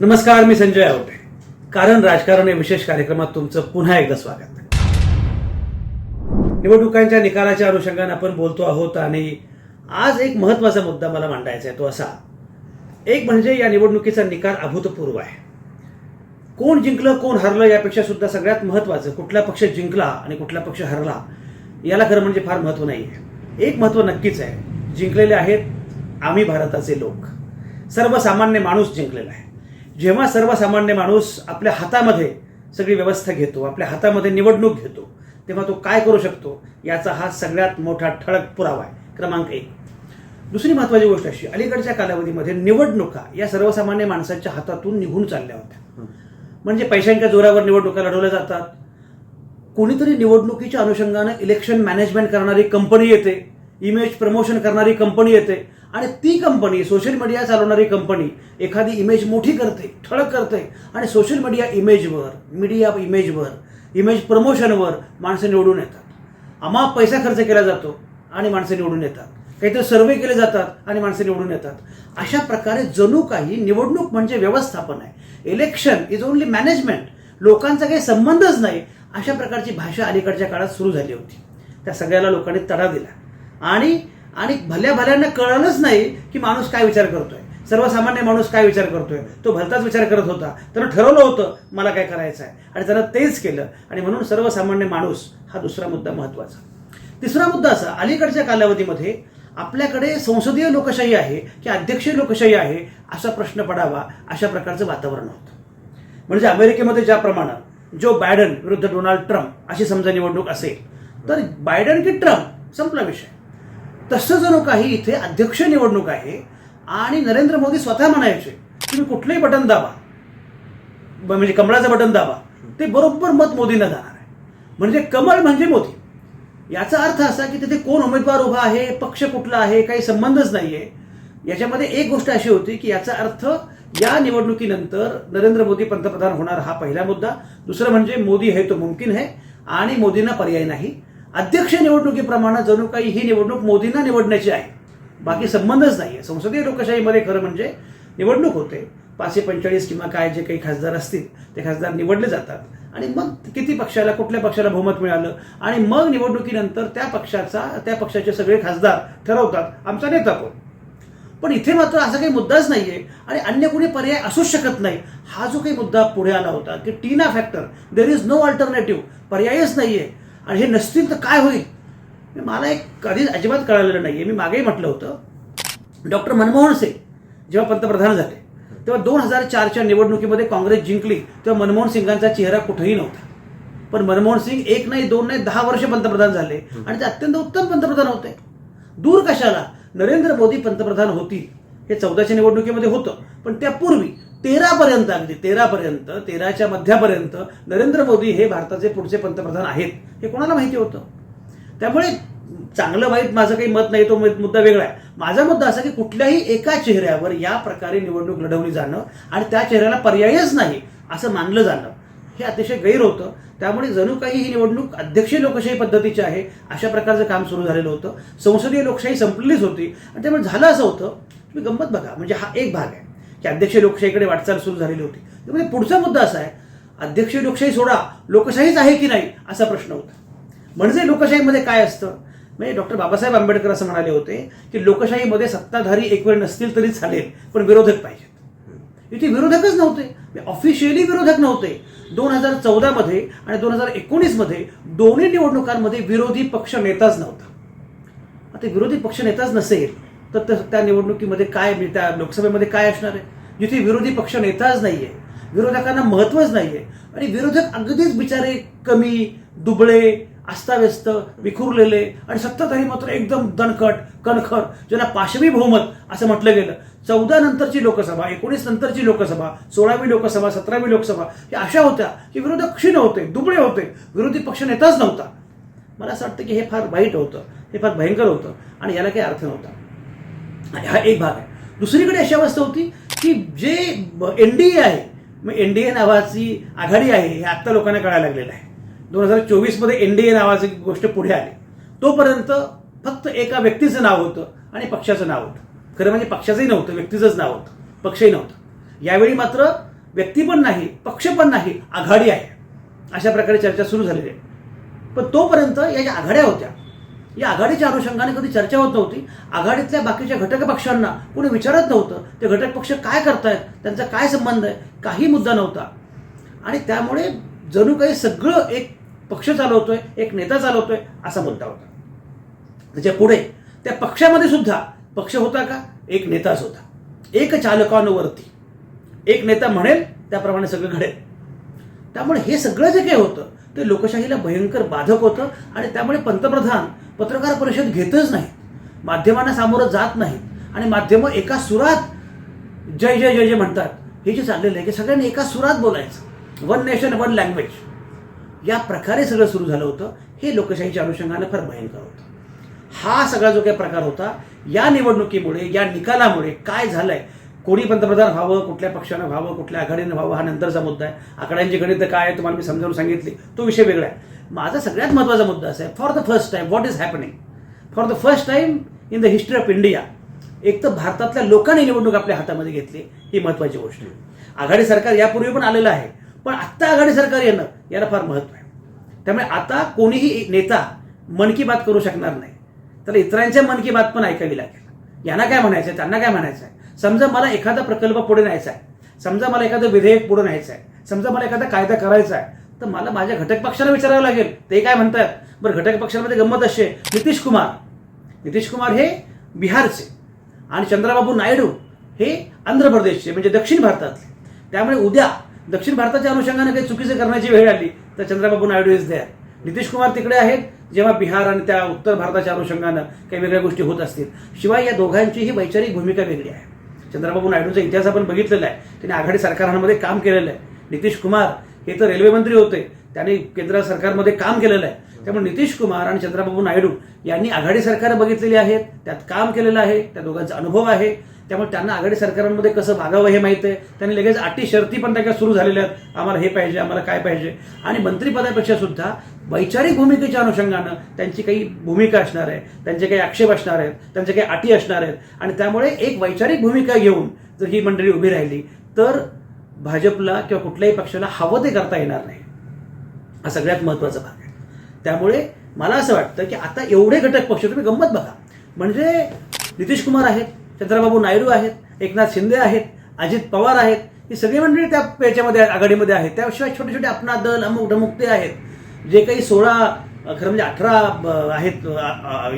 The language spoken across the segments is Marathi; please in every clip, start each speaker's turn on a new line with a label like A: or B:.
A: नमस्कार मी संजय आवटे. कारण राजकारण या विशेष कार्यक्रमात तुमचं पुन्हा एकदा स्वागत निवडणुकांच्या निकालाच्या अनुषंगाने आपण बोलतो आहोत आणि आज एक महत्त्वाचा मुद्दा मला मांडायचा आहे तो असा. एक म्हणजे या निवडणुकीचा निकाल अभूतपूर्व आहे. कोण जिंकलं कोण हरलं यापेक्षा सुद्धा सगळ्यात महत्वाचं कुठला पक्ष जिंकला आणि कुठला पक्ष हरला याला खरं म्हणजे फार महत्त्व नाही आहे. एक महत्त्व नक्कीच आहे. जिंकलेले आहेत आम्ही भारताचे लोक. सर्वसामान्य माणूस जिंकलेला आहे. जेव्हा सर्वसामान्य माणूस आपल्या हातामध्ये सगळी व्यवस्था घेतो आपल्या हातामध्ये निवडणूक घेतो तेव्हा तो काय करू शकतो? याचा हा सगळ्यात मोठा ठळक पुरावा आहे. क्रमांक एक. दुसरी महत्वाची गोष्ट अशी अलीकडच्या कालावधीमध्ये निवडणुका या सर्वसामान्य माणसाच्या हातातून निघून चालल्या होत्या. म्हणजे पैशांच्या जोरावर निवडणुका लढवल्या जातात. कोणीतरी निवडणुकीच्या अनुषंगानं इलेक्शन मॅनेजमेंट करणारी कंपनी येते इमेज प्रमोशन करणारी कंपनी येते आणि ती कंपनी सोशल मीडिया चालवणारी कंपनी एखादी इमेज मोठी करते ठळक करते आणि सोशल मीडिया इमेजवर मीडिया इमेजवर इमेज प्रमोशनवर माणसं निवडून येतात. आम्हा पैसा खर्च केला जातो आणि माणसं निवडून येतात. काहीतरी सर्वे केले जातात आणि माणसं निवडून येतात. अशा प्रकारे जणू काही निवडणूक म्हणजे व्यवस्थापन आहे. इलेक्शन इज ओनली मॅनेजमेंट लोकांचा काही संबंधच नाही. अशा प्रकारची भाषा अलीकडच्या काळात सुरू झाली होती. त्या सगळ्याला लोकांनी तडा दिला. आणि आणि भल्या भल्यांना कळलंच नाही की माणूस काय विचार करतोय. सर्वसामान्य माणूस काय विचार करतोय? तो भलताच विचार करत होता. त्यानं ठरवलं होतं मला काय करायचं आहे. आणि त्यानं तेच केलं. आणि म्हणून सर्वसामान्य माणूस हा दुसरा मुद्दा महत्त्वाचा तिसरा मुद्दा असा अलीकडच्या कालावधीमध्ये आपल्याकडे संसदीय लोकशाही आहे की अध्यक्षीय लोकशाही आहे असा प्रश्न पडावा अशा प्रकारचं वातावरण होतं. म्हणजे अमेरिकेमध्ये ज्याप्रमाणे जो बायडन विरुद्ध डोनाल्ड ट्रम्प अशी समजा निवडणूक असेल तर बायडन की ट्रम्प संपला विषय. तसं जणू काही इथे अध्यक्ष निवडणूक आहे आणि नरेंद्र मोदी स्वतः म्हणायचे तुम्ही कुठलंही बटन दाबा. ब- म्हणजे कमळाचं बटन दाबा. ते बरोबर मत मोदींना जाणार आहे. म्हणजे कमळ म्हणजे मोदी. याचा अर्थ असा की तिथे कोण उमेदवार उभा आहे पक्ष कुठला आहे काही संबंधच नाहीये. याच्यामध्ये एक गोष्ट अशी होती की याचा अर्थ या निवडणुकीनंतर नरेंद्र मोदी पंतप्रधान होणार हा पहिला मुद्दा. दुसरं म्हणजे मोदी हे तो मुमकिन आहे आणि मोदींना पर्याय नाही. अध्यक्ष निवडणुकीप्रमाणे जणू काही ही निवडणूक मोदींना निवडण्याची आहे. बाकी संबंधच नाहीये. संसदीय लोकशाहीमध्ये खरं म्हणजे निवडणूक होते. पाचशे पंचेचाळीस किंवा काय जे काही खासदार असतील ते खासदार निवडले जातात. आणि मग किती पक्षाला कुठल्या पक्षाला बहुमत मिळालं? आणि मग निवडणुकीनंतर त्या पक्षाचा त्या पक्षाचे सगळे खासदार ठरवतात आमचा नेता कोण? पण इथे मात्र असा काही मुद्दाच नाहीये. आणि अन्य कोणी पर्याय असूच शकत नाही. हा जो काही मुद्दा पुढे आला होता की TINA factor there is no alternative पर्यायच नाहीये. आणि हे नसतील तर काय होईल? मला एक कधीच अजिबात कळालेलं नाहीये. मी मागेही म्हटलं होतं. डॉक्टर मनमोहन सिंग जेव्हा पंतप्रधान झाले तेव्हा दोन हजार चारच्या निवडणुकीमध्ये काँग्रेस जिंकली तेव्हा मनमोहन सिंगांचा चेहरा कुठेही नव्हता. पण मनमोहन सिंग एक नाही दोन नाही दहा वर्ष पंतप्रधान झाले आणि ते अत्यंत उत्तम पंतप्रधान होते. दूर कशाला? नरेंद्र मोदी पंतप्रधान होतील हे चौदाच्या निवडणुकीमध्ये होतं. पण त्यापूर्वी तेरा पर्यंत अगदी तेरा पर्यंत तेराच्या मध्यापर्यंत नरेंद्र मोदी हे भारताचे पुढचे पंतप्रधान आहेत हे कोणाला माहिती होतं? त्यामुळे चांगलं वाईट माझं काही मत नाही तो मुद्दा वेगळा आहे. माझा मुद्दा असा की कुठल्याही एका चेहऱ्यावर या प्रकारे निवडणूक लढवली जाणं आणि त्या चेहऱ्याला पर्यायच नाही असं मानलं जाणं हे अतिशय गैर होतं. त्यामुळे जणू काही ही निवडणूक अध्यक्षीय लोकशाही पद्धतीची आहे अशा प्रकारचं काम सुरू झालेलं होतं. संसदीय लोकशाही संपलेलीच होती. आणि त्यामुळे झालं असं होतं. तुम्ही गंमत बघा म्हणजे हा एक भाग आहे. की अध्यक्ष लोकशाहीकडे वाटचाल सुरू झालेली होती. त्यामुळे पुढचा मुद्दा असा आहे अध्यक्ष लोकशाही सोडा लोकशाहीच आहे की नाही असा प्रश्न होता. म्हणजे लोकशाहीमध्ये काय असतं? म्हणजे डॉक्टर बाबासाहेब आंबेडकर असं म्हणाले होते की लोकशाहीमध्ये सत्ताधारी एक वेळ नसतील तरी चालेल पण विरोधक पाहिजेत. इथे विरोधकच नव्हते. म्हणजे ऑफिशियली विरोधक नव्हते. दोन हजार चौदामध्ये आणि दोन हजार एकोणीसमध्ये दोन्ही निवडणुकांमध्ये विरोधी पक्ष नेताच नव्हता. आता विरोधी पक्ष नेताच नसेल तर त्या- त्या निवडणुकीमध्ये काय म्हणजे त्या लोकसभेमध्ये काय असणार आहे? जिथे विरोधी पक्ष नेताच नाहीये विरोधकांना महत्वच नाहीये. आणि विरोधक अगदीच बिचारे कमी दुबळे अस्ताव्यस्त विखुरलेले आणि सत्ताधारी मात्र एकदम दणकट कणखर ज्याला पाशवी बहुमत असं म्हटलं गेलं. चौदा नंतरची लोकसभा एकोणीस नंतरची लोकसभा सोळावी लोकसभा सतरावी लोकसभा या अशा होत्या की विरोधक क्षीण होते दुबळे होते विरोधी पक्ष नेताच नव्हता. मला असं वाटतं की हे फार वाईट होतं हे फार भयंकर होतं आणि याला काही अर्थ नव्हता. हा एक भाग आहे. दुसरीकडे अशी अवस्था होती की जे एन डी ए आहे मग एन डी ए नावाची आघाडी आहे हे आत्ता लोकांना कळायला लागलेलं आहे. दोन हजार चोवीसमध्ये एन डी ए नावाची गोष्ट पुढे आली. तोपर्यंत फक्त एका व्यक्तीचं नाव होतं आणि पक्षाचं नाव होतं. खरं म्हणजे पक्षाचंही नव्हतं व्यक्तीचंच नाव होतं पक्षही नव्हतं. यावेळी मात्र व्यक्ती पण नाही पक्ष पण नाही आघाडी आहे. अशा प्रकारे चर्चा सुरू झालेली आहे. पण तोपर्यंत या ज्या आघाड्या होत्या या आघाडीच्या अनुषंगाने कधी चर्चा होत नव्हती. आघाडीतल्या बाकीच्या घटक पक्षांना कोणी विचारत नव्हतं. ते घटक पक्ष काय करतायत त्यांचा काय संबंध आहे काही मुद्दा नव्हता. आणि त्यामुळे जणू काही सगळं एक पक्ष चालवतोय एक नेता चालवतोय असा मुद्दा होता. त्याच्या पुढे त्या पक्षामध्ये सुद्धा पक्ष होता का? एक नेताच होता एक चालकांवरती. एक नेता म्हणेल त्याप्रमाणे सगळं घडेल. त्यामुळे हे सगळं जे काही होतं ते लोकशाहीला भयंकर बाधक होतं आणि त्यामुळे पंतप्रधान पत्रकार परिषद घेतच नाहीत. माध्यमांना सामोरं जात नाहीत. आणि माध्यमं एका सुरात जय जय जय जय म्हणतात. हे जे चाललेलं आहे की सगळ्यांनी एका सुरात बोलायचं. वन नेशन वन लँग्वेज या प्रकारे सगळं सुरू झालं होतं. हे लोकशाहीच्या अनुषंगानं फार भयंकर होतं. हा सगळा जो काही प्रकार होता या निवडणुकीमुळे या निकालामुळे काय झालंय कोणी पंतप्रधान व्हावं कुठल्या पक्षानं व्हावं कुठल्या आघाडीनं व्हावं हा नंतरचा मुद्दा आहे. आकड्यांची गणित काय आहे तुम्हाला मी समजावून सांगितली. तो विषय वेगळा आहे. माझा सगळ्यात महत्त्वाचा मुद्दा असा आहे for the first time what is happening for the first time in the history of India एक तर भारतातल्या लोकांनी निवडणूक आपल्या हातामध्ये घेतली ही महत्त्वाची गोष्ट आहे. आघाडी सरकार यापूर्वी पण आलेलं आहे पण आत्ता आघाडी सरकार येणं याला फार महत्त्व आहे. त्यामुळे आता कोणीही एक नेता मन की बात करू शकणार नाही. तर इतरांच्या मन की बात पण ऐकावी लागेल. यांना काय म्हणायचं आहे त्यांना काय म्हणायचं आहे समजा मला एखादा प्रकल्प पुढे न्यायचा आहे. समजा मला एखादं विधेयक पुढे न्यायचं आहे. समजा मला एखादा कायदा करायचा आहे. तर मला माझ्या घटक पक्षाला विचारावं लागेल. ते काय म्हणतात? बरं घटक पक्षामध्ये गंमत अशी नितीश कुमार. नितीश कुमार हे बिहारचे. आणि चंद्राबाबू नायडू हे आंध्र प्रदेशचे म्हणजे दक्षिण भारतातले त्यामुळे उद्या दक्षिण भारताच्या अनुषंगाने काही चुकीचं करण्याची वेळ आली तर चंद्राबाबू नायडू इज देअर नितीश कुमार तिकडे आहेत. जेव्हा बिहार आणि त्या उत्तर भारताच्या अनुषंगानं काही वेगळ्या गोष्टी होत असतील. शिवाय या दोघांचीही वैचारिक भूमिका वेगळी आहे. चंद्राबाबू नायडूचा इतिहास आपण बघितलेला आहे. त्यांनी आघाडी सरकारांमध्ये काम केलेलं आहे. नितीश कुमार हे तर रेल्वे मंत्री होते. त्यांनी केंद्र सरकारमध्ये काम केलेलं आहे. त्यामुळे नितीश कुमार आणि चंद्राबाबू नायडू यांनी आघाडी सरकार बघितलेली आहेत. त्यात काम केलेलं आहे. त्या दोघांचा अनुभव आहे. त्यामुळे त्यांना आघाडी सरकारांमध्ये कसं भागावं हे माहीत आहे. त्यांनी लगेच अटी शर्ती पण त्या सुरू झालेल्या आहेत. आम्हाला हे पाहिजे आम्हाला काय पाहिजे. आणि मंत्रिपदापेक्षा सुद्धा वैचारिक भूमिकेच्या अनुषंगानं त्यांची काही भूमिका असणार आहे. त्यांचे काही आक्षेप असणार आहेत. त्यांच्या काही अटी असणार आहेत. आणि त्यामुळे एक वैचारिक भूमिका घेऊन जर ही मंडळी उभी राहिली तर भाजपला किंवा कुठल्याही पक्षाला हवं ते करता येणार नाही. हा सगळ्यात महत्त्वाचा भाग आहे. त्यामुळे मला असं वाटतं की आता एवढे घटक पक्ष तुम्ही गंमत बघा. म्हणजे नितीश कुमार आहेत. चंद्रबाबू नायडू आहेत एकनाथ शिंदे आहेत अजित पवार आहेत ही सगळी मंडळी त्या याच्यामध्ये आघाडीमध्ये आहेत. त्याशिवाय छोटे छोटे अपना दल अमुक ढमुक ते आहेत. जे काही सोळा खरं म्हणजे अठरा आहेत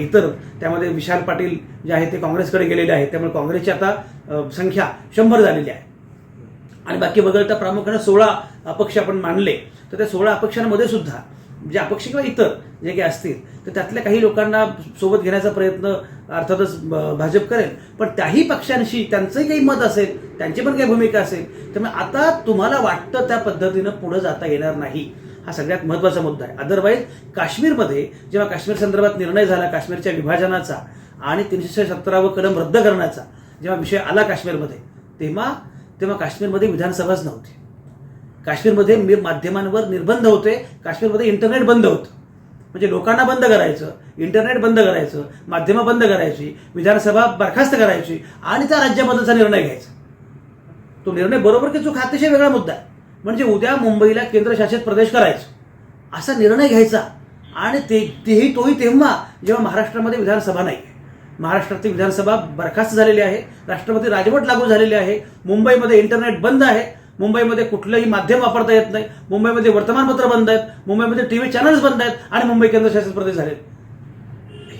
A: इतर त्यामध्ये विशाल पाटील जे आहेत ते काँग्रेसकडे गेलेले आहेत. त्यामुळे काँग्रेसची आता संख्या शंभर झालेली आहे. आणि बाकी वगळता प्रामुख्याने सोळा अपक्ष आपण मानले तर त्या सोळा अपक्षांमध्ये सुद्धा जे अपक्ष किंवा इतर जे काही असतील तर त्यातल्या काही लोकांना सोबत घेण्याचा प्रयत्न अर्थातच भाजप करेल. पण त्याही पक्षांशी त्यांचंही काही मत असेल त्यांची पण काही भूमिका असेल त्यामुळे आता तुम्हाला वाटतं त्या पद्धतीनं पुढे जाता येणार नाही. हा सगळ्यात महत्त्वाचा मुद्दा आहे. अदरवाईज काश्मीरमध्ये जेव्हा काश्मीर संदर्भात निर्णय झाला काश्मीरच्या विभाजनाचा आणि तीनशे सत्तरावं कलम रद्द करण्याचा जेव्हा विषय आला काश्मीरमध्ये तेव्हा तेव्हा काश्मीरमध्ये विधानसभाच नव्हती. काश्मीरमध्ये माध्यमांवर निर्बंध होते काश्मीरमध्ये इंटरनेट बंद होतं. म्हणजे लोकांना बंद करायचं इंटरनेट बंद करायचं माध्यमं बंद करायची विधानसभा बरखास्त करायची आणि त्या राज्याबद्दलचा निर्णय घ्यायचा. तो निर्णय बरोबर की चूक हा अतिशय वेगळा मुद्दा आहे. म्हणजे उद्या मुंबईला केंद्रशासित प्रदेश करायचं. असा निर्णय घ्यायचा. आणि ते तेही तोही तेव्हा जेव्हा महाराष्ट्रामध्ये विधानसभा नाही. आहे महाराष्ट्रातील विधानसभा बरखास्त झालेली आहे राष्ट्रपती राजवट लागू झालेली आहे मुंबईमध्ये इंटरनेट बंद आहे मुंबईमध्ये कुठलंही माध्यम वापरता येत नाही. मुंबईमध्ये वर्तमानपत्र बंद आहेत. मुंबईमध्ये टी व्ही चॅनल्स बंद आहेत आणि मुंबई केंद्रशासित प्रदेश झालेत.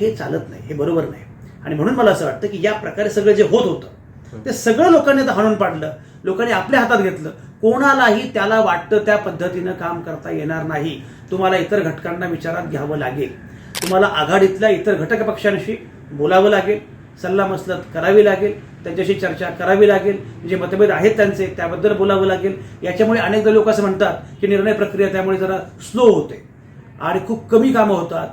A: हे चालत नाही. हे बरोबर नाही. आणि म्हणून मला असं वाटतं की या प्रकारे सगळं जे होत होतं ते सगळं लोकांनी आता हाणून पाडलं. लोकांनी आपल्या हातात घेतलं. कोणालाही त्याला वाटतं त्या पद्धतीनं काम करता येणार नाही. तुम्हाला इतर घटकांना विचारात घ्यावं लागेल. तुम्हाला आघाडीतल्या इतर घटक पक्षांशी बोलावं लागेल. सल्लामसलत करावी लागेल. त्यांच्याशी चर्चा करावी लागेल जे मतभेद आहेत त्यांचे त्याबद्दल बोलावं लागेल. याच्यामुळे अनेकदा लोक असं म्हणतात की निर्णय प्रक्रिया त्यामुळे जरा स्लो होते आणि खूप कमी कामं होतात.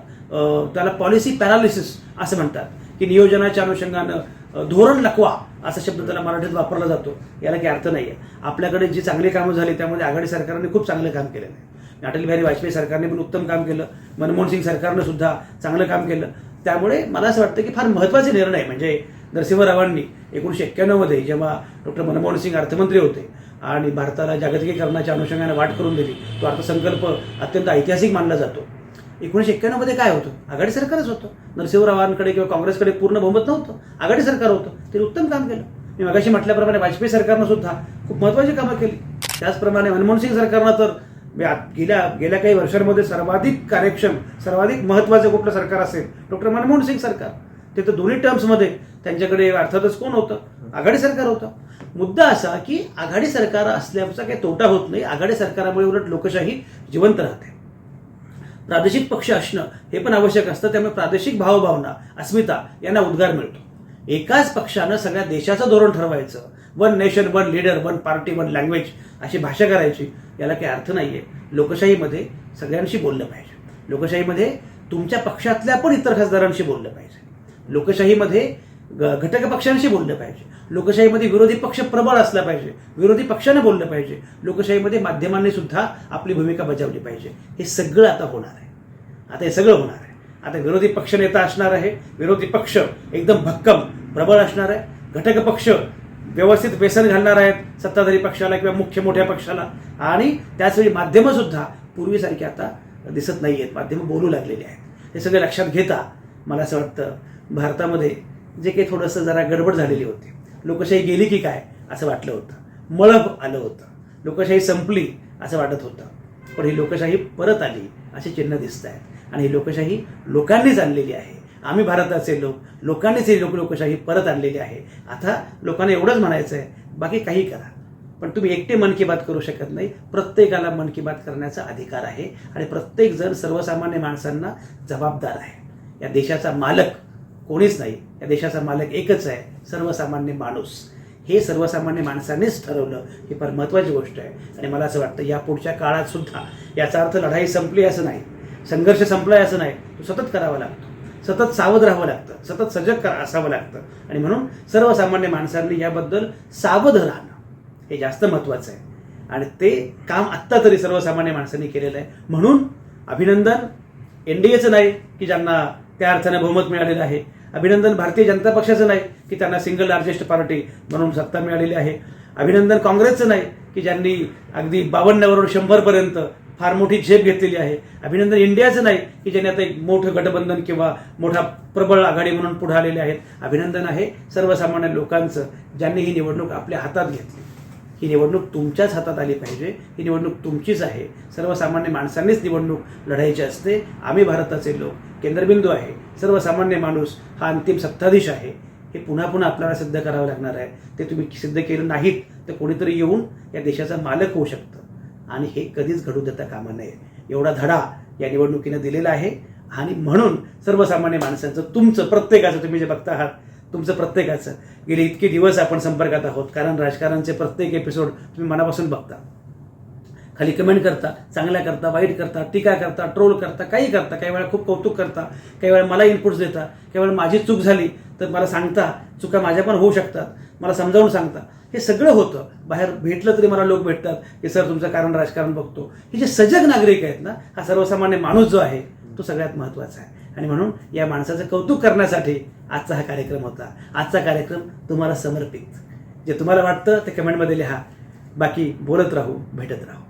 A: त्याला पॉलिसी पॅरालिसिस असं म्हणतात की नियोजनाच्या अनुषंगानं धोरण लकवा असा शब्द त्याला मराठीत वापरला जातो. याला काही अर्थ नाही आहे आपल्याकडे जी चांगली कामं झाली त्यामध्ये आघाडी सरकारने खूप चांगलं काम केलेलं आहे. अटल बिहारी वाजपेयी सरकारने पण उत्तम काम केलं. मनमोहन सिंग सरकारनं सुद्धा चांगलं काम केलं. त्यामुळे मला असं वाटतं की फार महत्त्वाचे निर्णय म्हणजे नरसिंहरावांनी एकोणीसशे एक्क्याण्णवमध्ये जेव्हा डॉक्टर मनमोहन सिंग अर्थमंत्री होते आणि भारताला जागतिकीकरणाच्या अनुषंगाने वाट करून दिली तो अर्थसंकल्प अत्यंत ऐतिहासिक मानला जातो. एकोणीसशे एक्क्याण्णवमध्ये काय होतं? आघाडी सरकारच होतं. नरसिंहरावांकडे किंवा काँग्रेसकडे पूर्ण बहुमत नव्हतं. आघाडी सरकार होतं. ते उत्तम काम केलं. मी मगाशी म्हटल्याप्रमाणे वाजपेयी सरकारनं सुद्धा खूप महत्त्वाची कामं केली. त्याचप्रमाणे मनमोहन सिंग सरकारनं तर गेल्या गेल्या काही वर्षांमध्ये सर्वाधिक कार्यक्षम सर्वाधिक महत्त्वाचं कुठलं सरकार असेल डॉक्टर मनमोहन सिंग सरकार. ते तर दोन्ही टर्म्समध्ये त्यांच्याकडे अर्थातच कोण होतं? आघाडी सरकार होतं. मुद्दा असा की आघाडी सरकार असल्याचा काही तोटा होत नाही. आघाडी सरकारामुळे उलट लोकशाही जिवंत राहते. प्रादेशिक पक्ष असणं हे पण आवश्यक असतं. त्यामुळे प्रादेशिक भावभावना अस्मिता यांना उद्गार मिळतो. एकाच पक्षानं सगळ्या देशाचं धोरण ठरवायचं. One nation one leader one party one language अशी भाषा करायची याला काही अर्थ नाहीये. लोकशाहीमध्ये सगळ्यांशी बोललं पाहिजे. लोकशाहीमध्ये तुमच्या पक्षातल्या पण इतर खासदारांशी बोललं पाहिजे. लोकशाहीमध्ये घटक पक्षांशी बोललं पाहिजे. लोकशाहीमध्ये विरोधी पक्ष प्रबळ असला पाहिजे. विरोधी पक्षानं बोललं पाहिजे. लोकशाहीमध्ये माध्यमांनी सुद्धा आपली भूमिका बजावली पाहिजे. हे सगळं आता होणार आहे. आता हे सगळं होणार आहे. आता विरोधी पक्ष नेता असणार आहे. विरोधी पक्ष एकदम भक्कम प्रबळ असणार आहे. घटक पक्ष व्यवस्थित व्यसन घालणार आहेत सत्ताधारी पक्षाला किंवा मुख्य मोठ्या पक्षाला. आणि त्याचवेळी माध्यमं सुद्धा पूर्वीसारखी आता दिसत नाही आहेत माध्यमं बोलू लागलेली आहेत. हे सगळे लक्षात घेता मला असं वाटतं भारतामध्ये जे काही थोडंसं जरा गडबड झालेली होती. लोकशाही गेली की काय असं वाटलं होतं. मळप आलं होतं. लोकशाही संपली असं वाटत होतं. पण ही लोकशाही परत आली अशी चिन्ह दिसत आहेत आणि ही लोकशाही लोकांनीच आणलेली आहे. आम्ही भारताचे लोक लोकांनीच ही लोक लोकशाही परत आणलेली आहे. आता लोकांना एवढंच म्हणायचं आहे बाकी काही करा. पण तुम्ही एकटे मन की बात करू शकत नाही. प्रत्येकाला मन की बात करण्याचा अधिकार आहे आणि प्रत्येक जण सर्वसामान्य माणसांना जबाबदार आहे. या देशाचा मालक कोणीच नाही. या देशाचा मालक एकच आहे सर्वसामान्य माणूस. हे सर्वसामान्य माणसानेच ठरवलं ही फार महत्त्वाची गोष्ट आहे. आणि मला असं वाटतं या पुढच्या काळात सुद्धा याचा अर्थ लढाई संपली असं नाही. संघर्ष संपलाय असं नाही तो सतत करावा लागतो. सतत सावध राहावं लागतं. सतत सजग करा असावं लागतं. आणि म्हणून सर्वसामान्य माणसांनी याबद्दल सावध राहणं हे जास्त महत्त्वाचं आहे. आणि ते काम आत्ता तरी सर्वसामान्य माणसांनी केलेलं आहे. म्हणून अभिनंदन. एन डी एचं नाही की ज्यांना त्या अर्थाने बहुमत मिळालेलं आहे. अभिनंदन भारतीय जनता पक्षाचं नाही की त्यांना सिंगल लार्जेस्ट पार्टी म्हणून सत्ता मिळालेली आहे. अभिनंदन काँग्रेसचं नाही की ज्यांनी अगदी बावन्नवरून शंभरपर्यंत फार मोठी झेप घेतलेली आहे. अभिनंदन इंडियाचं नाही की ज्याने आता एक मोठं गठबंधन किंवा मोठा प्रबळ आघाडी म्हणून पुढे आलेले आहेत. अभिनंदन आहे सर्वसामान्य लोकांचं ज्यांनी ही निवडणूक आपल्या हातात घेतली. ही निवडणूक तुमच्याच हातात आली पाहिजे ही निवडणूक तुमचीच आहे. सर्वसामान्य माणसांनीच निवडणूक लढायची असते. आम्ही भारताचे लोक केंद्रबिंदू आहे. सर्वसामान्य माणूस हा अंतिम सत्ताधीश आहे. हे पुन्हा पुन्हा आपल्याला सिद्ध करावं लागणार आहे. ते तुम्ही सिद्ध केलं नाहीत तर कोणीतरी येऊन या देशाचा मालक होऊ शकतं. आणि हे कधीच घडू देता कामा नये. एवढा धडा या निवडणुकीनं दिलेला आहे. आणि म्हणून सर्वसामान्य माणसांचं तुमचं प्रत्येकाचं तुम्ही जे बघता आहात तुमचं प्रत्येकाचं गेले इतके दिवस आपण संपर्कात आहोत. कारण राजकारणचे प्रत्येक एपिसोड तुम्ही मनापासून बघता. खाली कमेंट करता चांगल्या करता वाईट करता टीका करता ट्रोल करता काही करता काही वेळा खूप कौतुक करता काही वेळा मला इनपुट्स देता काही वेळा माझी चूक झाली तर मला सांगता चुका माझ्या पण होऊ शकतात. मला समजावून सांगता. हे सगळं होतं. बाहेर भेटलं तरी मला लोक भेटतात. की सर तुमचं कारण राजकारण बघतो. हे जे सजग नागरिक आहेत ना हा सर्वसामान्य माणूस जो आहे तो सगळ्यात महत्त्वाचा आहे. आणि म्हणून या माणसाचं कौतुक करण्यासाठी आजचा हा कार्यक्रम होता. आजचा कार्यक्रम तुम्हाला समर्पित. जे तुम्हाला वाटतं ते कमेंटमध्ये लिहा. बाकी बोलत राहू भेटत राहू.